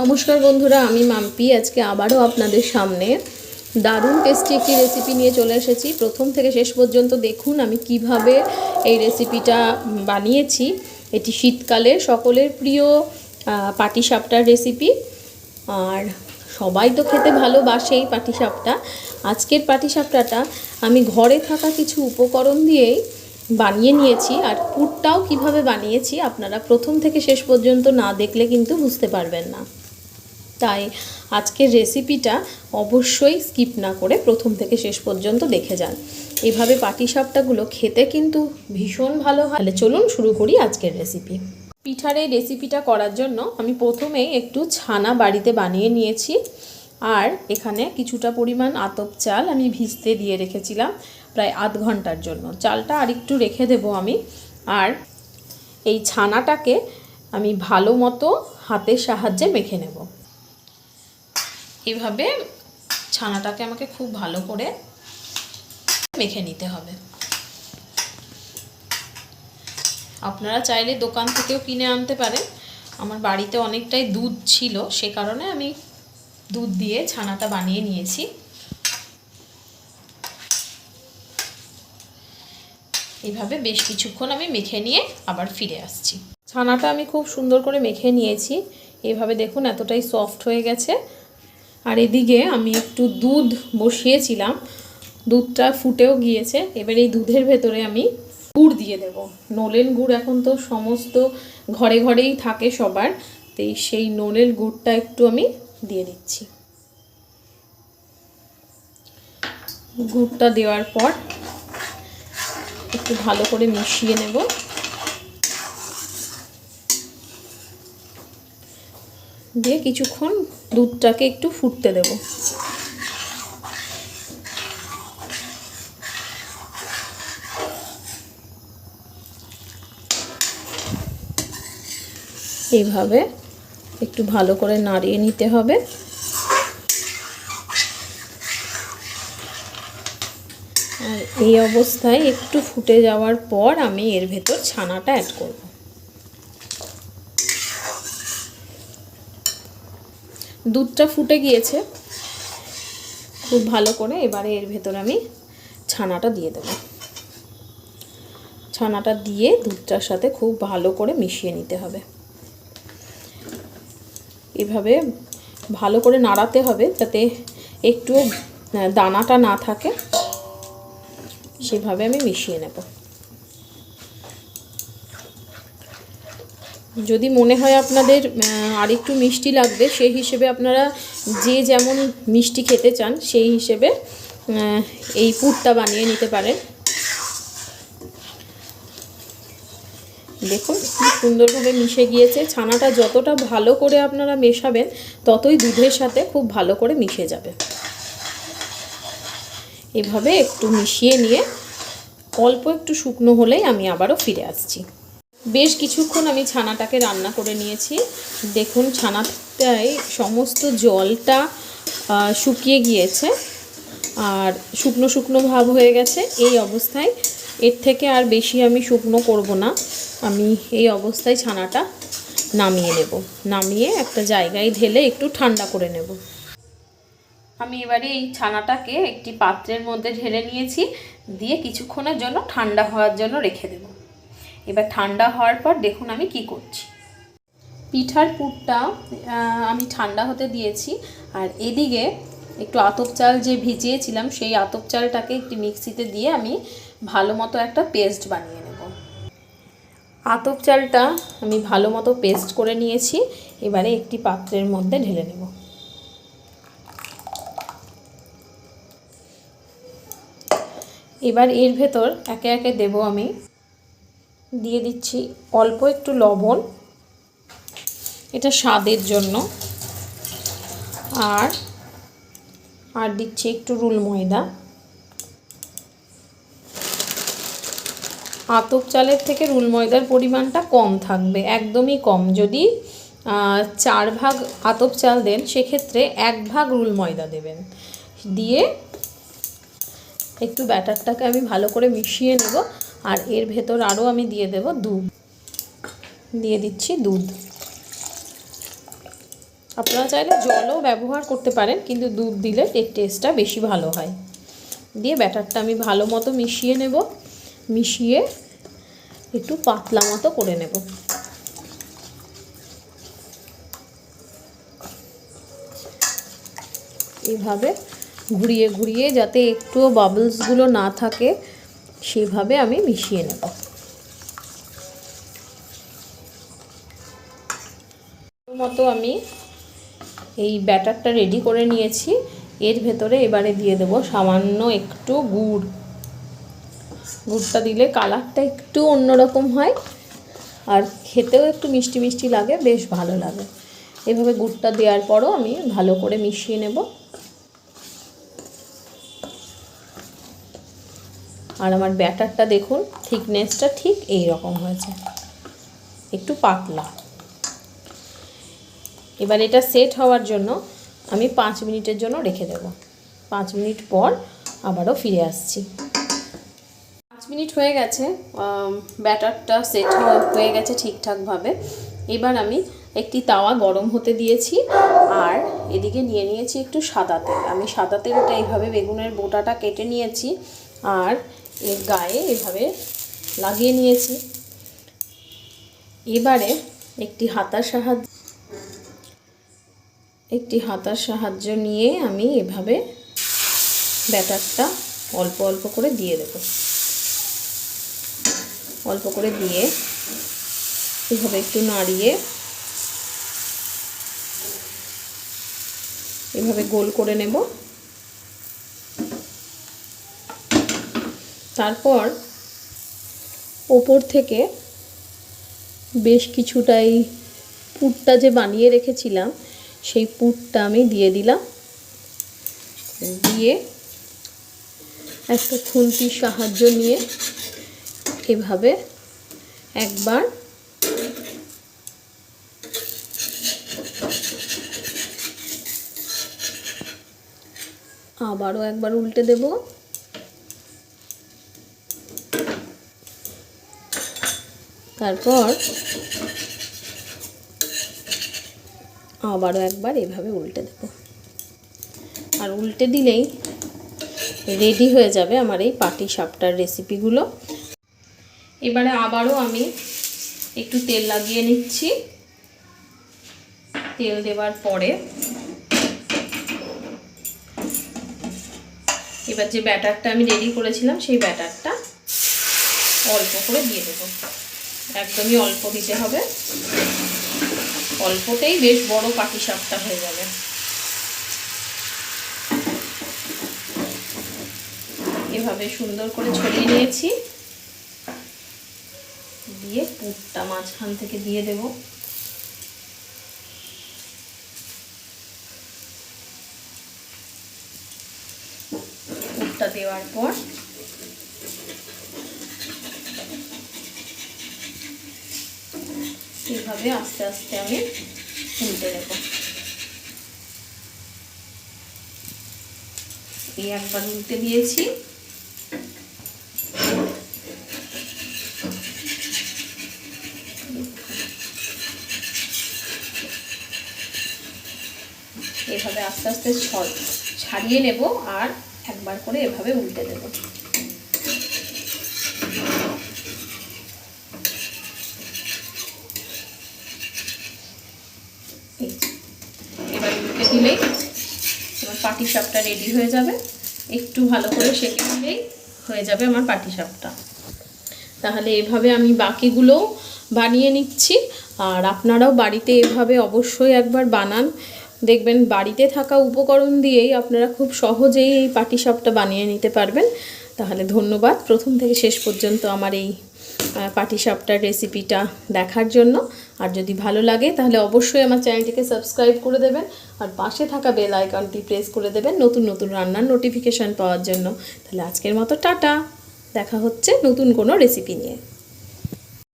নমস্কার বন্ধুরা, আমি মাম্পি। আজকে আবারও আপনাদের সামনে দারুণ টেস্টি একটি রেসিপি নিয়ে চলে এসেছি। প্রথম থেকে শেষ পর্যন্ত দেখুন আমি কীভাবে এই রেসিপিটা বানিয়েছি। এটি শীতকালে সকলের প্রিয় পাটিসাপটার রেসিপি আর সবাই তো খেতে ভালোবাসে এই পাটিসাপটা। আজকের পাটিসাপটাটা আমি ঘরে থাকা কিছু উপকরণ দিয়েই বানিয়ে নিয়েছি। আর পুরটাও কীভাবে বানিয়েছি আপনারা প্রথম থেকে শেষ পর্যন্ত না দেখলে কিন্তু বুঝতে পারবেন না। তাই আজকের রেসিপিটা অবশ্যই স্কিপ না করে প্রথম থেকে শেষ পর্যন্ত দেখে যান। এভাবে পাটিসাপটাগুলো খেতে কিন্তু ভীষণ ভালো হয়। তাহলে চলুন শুরু করি আজকের রেসিপি পিঠার এই রেসিপিটা করার জন্য আমি প্রথমেই একটু ছানা বাড়িতে বানিয়ে নিয়েছি। আর এখানে কিছুটা পরিমাণ আতপ চাল আমি ভিজতে দিয়ে রেখেছিলাম প্রায় আধ ঘণ্টার জন্য। চালটা আরেকটু রেখে দেব আমি। আর এই ছানাটাকে আমি ভালো মতো হাতের সাহায্যে মেখে নেব। এভাবে ছানাটাকে আমাকে খুব ভালো করে মেখে নিতে হবে। আপনারা চাইলে দোকান থেকেও কিনে আনতে পারেন। আমার বাড়িতে অনেকটাই দুধ ছিল, সে কারণে আমি দুধ দিয়ে ছানাটা বানিয়ে নিয়েছি। এভাবে বেশ কিছুক্ষণ আমি মেখে নিয়ে আবার ফিরে আসছি। ছানাটা আমি খুব সুন্দর করে মেখে নিয়েছি। এভাবে দেখুন, এতটাই সফট হয়ে গেছে। আর এদিকে আমি একটু দুধ বসিয়েছিলাম। দুধটা ফুটেও গিয়েছে। এবার এই দুধের ভেতরে আমি গুড় দিয়ে দেব। নলেন গুড় এখন তো সমস্ত ঘরে ঘরেই থাকে সবার। তো সেই নলের গুড়টা একটু আমি দিয়ে দিচ্ছি। গুড়টা দেওয়ার পর একটু ভালো করে মিশিয়ে নেব। দিয়ে কিছুক্ষণ দুধটাকে একটু ফুটতে দেব। এইভাবে একটু ভালো করে নাড়িয়ে নিতে হবে। আর এই অবস্থায় একটু ফুটে যাওয়ার পর আমি এর ভেতর ছানাটা অ্যাড করব। দুধটা ফুটে গিয়েছে। খুব ভালো করে এবারে এর ভেতরে আমি ছানাটা দিয়ে দেব। ছানাটা দিয়ে দুধটার সাথে খুব ভালো করে মিশিয়ে নিতে হবে। এভাবে ভালো করে নাড়াতে হবে যাতে একটু দানাটা না থাকে। সেভাবে আমি মিশিয়ে নেব। যদি মনে হয় আপনাদের আরেকটু মিষ্টি লাগবে, সেই হিসেবে আপনারা যে যেমন মিষ্টি খেতে চান, সেই হিসেবে এই পুরটা বানিয়ে নিতে পারেন। দেখুন, কি সুন্দরভাবে মিশে গিয়েছে। ছানাটা যতটা ভালো করে আপনারা মেশাবেন, ততই দুধের সাথে খুব ভালো করে মিশে যাবে। এভাবে একটু মিশিয়ে নিয়ে অল্প একটু শুকনো হলেই আমি আবারও ফিরে আসছি। বেশ কিছুক্ষণ আমি ছানাটাকে রান্না করে নিয়েছি। দেখুন, ছানাটায় সমস্ত জলটা শুকিয়ে গিয়েছে। আর শুকনো শুকনো ভাব হয়ে গেছে। এই অবস্থায় এর থেকে আর বেশি আমি শুকনো করব না। আমি এই অবস্থায় ছানাটা নামিয়ে নেব। নামিয়ে একটা জায়গায় ঢেলে একটু ঠান্ডা করে নেব। আমি এবারে এই ছানাটাকে একটি পাত্রের মধ্যে ঢেলে নিয়েছি। দিয়ে কিছুক্ষণের জন্য ঠান্ডা হওয়ার জন্য রেখে দেব। এবার ঠান্ডা হওয়ার পর দেখুন আমি কি করছি। পিঠার পুরটা আমি ঠান্ডা হতে দিয়েছি। আর এদিকে একটু আতপ চাল যে ভিজিয়েছিলাম, সেই আতপ চালটাকে একটি মিক্সিতে দিয়ে আমি ভালো মতো একটা পেস্ট বানিয়ে নেব। আতপ চালটা আমি ভালো মতো পেস্ট করে নিয়েছি। এবারে একটি পাত্রের মধ্যে ঢেলে নেব। এবার এর ভেতর একে একে দেব আমি দিয়ে দিচ্ছি অল্প একটু লবণ। এটা স্বাদের জন্য। আর আর দিচ্ছি একটু রুল ময়দা। আতপ চালের থেকে রুল ময়দার পরিমাণটা কম থাকবে, একদমই কম। যদি চার ভাগ আতপ চাল দেন, সেক্ষেত্রে এক ভাগ রুল ময়দা দেবেন। দিয়ে একটু ব্যাটারটাকে আমি ভালো করে মিশিয়ে নেব। আর এর ভেতর আরও আমি দিয়ে দেব দুধ। দিয়ে দিচ্ছি দুধ। আপনারা চাইলে জলও ব্যবহার করতে পারেন, কিন্তু দুধ দিলে এর টেস্টটা বেশি ভালো হয়। দিয়ে ব্যাটারটা আমি ভালো মতো মিশিয়ে নেব। মিশিয়ে একটু পাতলা মতো করে নেব। এভাবে ঘুরিয়ে ঘুরিয়ে যাতে একটুও বাবলসগুলো না থাকে সেভাবে আমি মিশিয়ে নেব। মতো আমি এই ব্যাটারটা রেডি করে নিয়েছি। এর ভেতরে এবারে দিয়ে দেব সামান্য একটু গুড়। গুড়টা দিলে কালারটা একটু অন্যরকম হয় আর খেতেও একটু মিষ্টি মিষ্টি লাগে, বেশ ভালো লাগে। এভাবে গুড়টা দেওয়ার পরও আমি ভালো করে মিশিয়ে নেব। আর আমার ব্যাটারটা দেখুন, থিকনেসটা ঠিক এই রকম হয়েছে। একটু পাতলা। এবার এটা সেট হওয়ার জন্য আমি পাঁচ মিনিটের জন্য রেখে দেব। পাঁচ মিনিট পর আবারও ফিরে আসছি। পাঁচ মিনিট হয়ে গেছে ব্যাটারটা সেট হয়ে গেছে ঠিকঠাকভাবে। এবার আমি একটি তাওয়া গরম হতে দিয়েছি আর এদিকে নিয়ে নিয়েছি একটু সাদা তেল। আমি সাদা তেলটা এইভাবে বেগুনের বোটাটা কেটে নিয়েছি আর এর গায়ে এভাবে লাগিয়ে নিয়েছি। এবারে একটি হাতার সাহায্য, একটি হাতার সাহায্য নিয়ে আমি এভাবে ব্যাটারটা অল্প অল্প করে দিয়ে দেব। অল্প করে দিয়ে এভাবে একটু নাড়িয়ে এভাবে গোল করে নেব। তারপর ওপর থেকে বেশ কিছুটাই পুরটা যে বানিয়ে রেখেছিলাম, সেই পুরটা আমি দিয়ে দিলাম। দিয়ে একটা খুন্তির সাহায্য নিয়ে এভাবে একবার আবারও একবার উল্টে দেব। তারপর আবারও একবার এভাবে উল্টে দেব। আর উল্টে দিলেই রেডি হয়ে যাবে আমার এই পাটি সাপটার রেসিপিগুলো এবারে আবারও আমি একটু তেল লাগিয়ে নিচ্ছি। তেল দেওয়ার পরে এবার যে ব্যাটারটা আমি রেডি করেছিলাম, সেই ব্যাটারটা অল্প করে দিয়ে দেবো। একদমই অল্প দিতে হবে। অল্পতেই বেশ বড় পাটি সাপটা হয়ে যাবে। এভাবে সুন্দর করে ছড়িয়ে নিয়েছি। দিয়ে পুরটা মাঝখান থেকে দিয়ে দেব। পুরটা দেওয়ার পর এইভাবে আস্তে আস্তে আমি উল্টে দেব। এই একবার উল্টে দিয়েছি। এভাবে আস্তে আস্তে ছাড়িয়ে নেব আর একবার করে এভাবে উল্টে দেব এবার উল্টে দিলেই আমার পাটি সাপটা রেডি হয়ে যাবে। একটু ভালো করে সেঁকে দিলেই হয়ে যাবে আমার পাটি সাপটা। তাহলে এভাবে আমি বাকিগুলোও বানিয়ে নিচ্ছি। আর আপনারাও বাড়িতে এভাবে অবশ্যই একবার বানান। দেখবেন বাড়িতে থাকা উপকরণ দিয়েই আপনারা খুব সহজেই এই পাটিসাপটা বানিয়ে নিতে পারবেন। তাহলে ধন্যবাদ। প্রথম থেকে শেষ পর্যন্ত আমার এই পাটিসাপটার রেসিপিটা দেখার জন্য। আর যদি ভালো লাগে, তাহলে অবশ্যই আমার চ্যানেলটিকে সাবস্ক্রাইব করে দেবেন। আর পাশে থাকা বেল আইকনটি প্রেস করে দেবেন নতুন নতুন রান্নার নোটিফিকেশান পাওয়ার জন্য। তাহলে আজকের মতো টাটা। দেখা হচ্ছে নতুন কোনো রেসিপি নিয়ে।